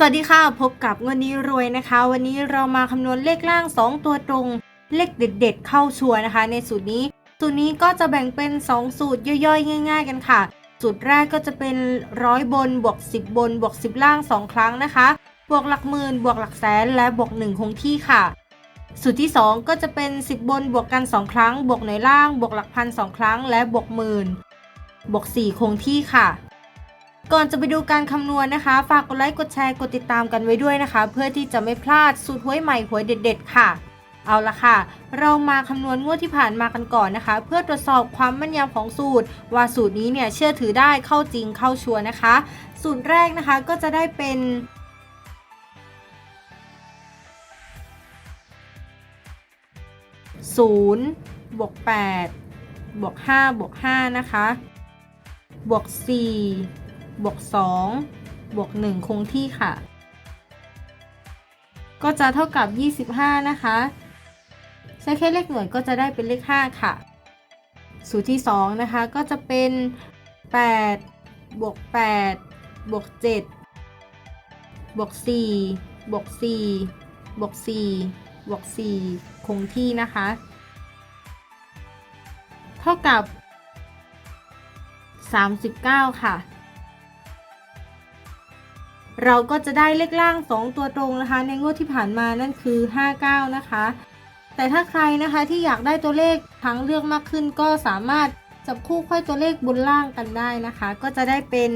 สวัสดีค่ะ พบกับงวันนี้รวยนะคะ วันนี้เรามาคำนวณเลขล่าง 2 ตัวตรง เลขเด็ดๆ เข้าชัวนะคะ ในสูตรนี้ สูตรนี้ก็จะแบ่งเป็น 2 สูตรย่อยๆ ง่าย ๆ กันค่ะ สูตรแรกก็จะเป็นร้อยบนบวก 10 บนบวก 10 ล่าง 2 ครั้งนะคะ บวกหลักหมื่นบวกหลักแสนและบวก 1 คงที่ค่ะ สูตรที่ 2 ก็จะเป็น 10 บนบวกกัน 2 ครั้ง บวกหน่วยล่าง บวกหลักพัน2ครั้ง และบวกหมื่นบวก 4 คงที่ค่ะ ก่อนจะไปดูการคำนวณนะคะ ฝากกดไลค์กดแชร์กดติดตามกันไว้ด้วยนะคะ เพื่อที่จะไม่พลาดสูตรหวยใหม่หวยเด็ด ๆ ค่ะ เอาละค่ะ เรามาคำนวณงวดที่ผ่านมากันก่อนนะคะ เพื่อตรวจสอบความแม่นยำของสูตร ว่าสูตรนี้เนี่ยเชื่อถือได้เข้าจริงเข้าชัวร์นะคะ สูตรแรกนะคะก็จะได้เป็น0บวก8บวก5บวก5นะคะ บวก4 บวก2บวก1คงที่ค่ะ ก็จะเท่ากับ 25 นะคะ ใช้แค่เลขหน่วยก็จะได้เป็นเลข 5 ค่ะ สูตรที่ 2 นะคะ ก็จะเป็น 8 บวก 8 บวก 7 บวก 4 บวก 4 บวก 4 บวก 4 คงที่นะคะ เท่ากับ 39 ค่ะ เราก็จะได้เลขล่าง 2 ตัวตรงนะคะ ในงวดที่ผ่านมานั่นคือ 59 นะคะ แต่ถ้าใครนะคะที่อยากได้ตัวเลขทางเลือกมากขึ้น ก็สามารถจับคู่ค่อยตัวเลขบนล่างกันได้นะคะ ก็จะได้เป็น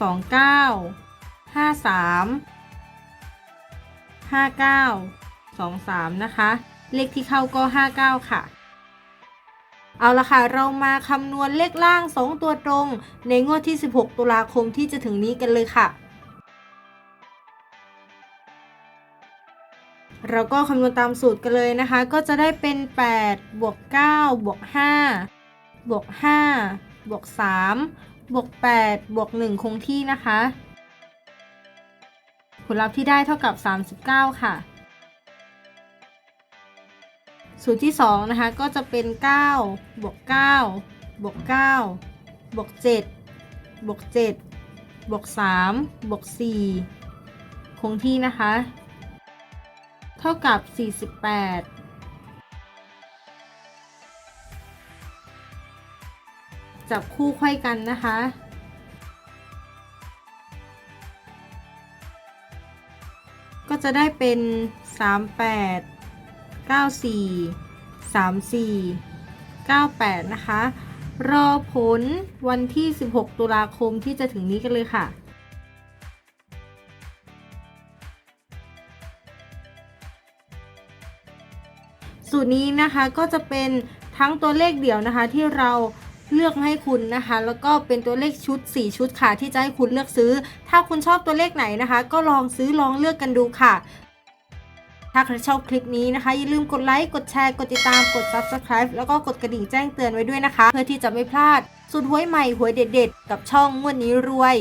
29 53 59 23 นะคะ เลขที่เข้าก็ 59 ค่ะ เอาละค่ะ เรามาคำนวณเลขล่าง 2 ตัวตรง ในงวดที่ 16 ตุลาคมที่จะถึงนี้กันเลยค่ะ เราก็คำนวณตามสูตรกันเลยนะคะ ก็จะได้เป็น 8 บวก 9 บวก 5 บวก 5 บวก 3 บวก 8 บวก 1 คงที่นะคะ ผลลัพธ์ที่ได้เท่ากับ 39 ค่ะ สูตรที่ 2 นะคะ ก็จะเป็น 9 บวก 9 บวก 9 บวก 7 บวก 7 บวก 3 บวก 4 คงที่นะคะ เท่ากับ 48จับคู่ไขว้กันนะคะ ก็จะได้เป็น 38 94 34 98 นะคะ รอผลวันที่ 16 ตุลาคมที่จะถึงนี้กันเลยค่ะสูตรนี้นะคะก็จะเป็นทั้งตัวเลขเดี่ยวนะคะที่เราเลือกให้คุณนะคะ แล้วก็เป็นตัวเลขชุด 4 ชุดค่ะที่จะให้คุณเลือกซื้อ ถ้าคุณชอบตัวเลขไหนนะคะ ก็ลองซื้อลองเลือกกันดูค่ะ ถ้าใครชอบคลิปนี้นะคะ อย่าลืมกดไลค์ กดแชร์ กดติดตาม กด subscribe แล้วก็กดกระดิ่งแจ้งเตือนไว้ด้วยนะคะ เพื่อที่จะไม่พลาด สุดหวยใหม่หวยเด็ด ๆ กับช่องงวดนี้รวย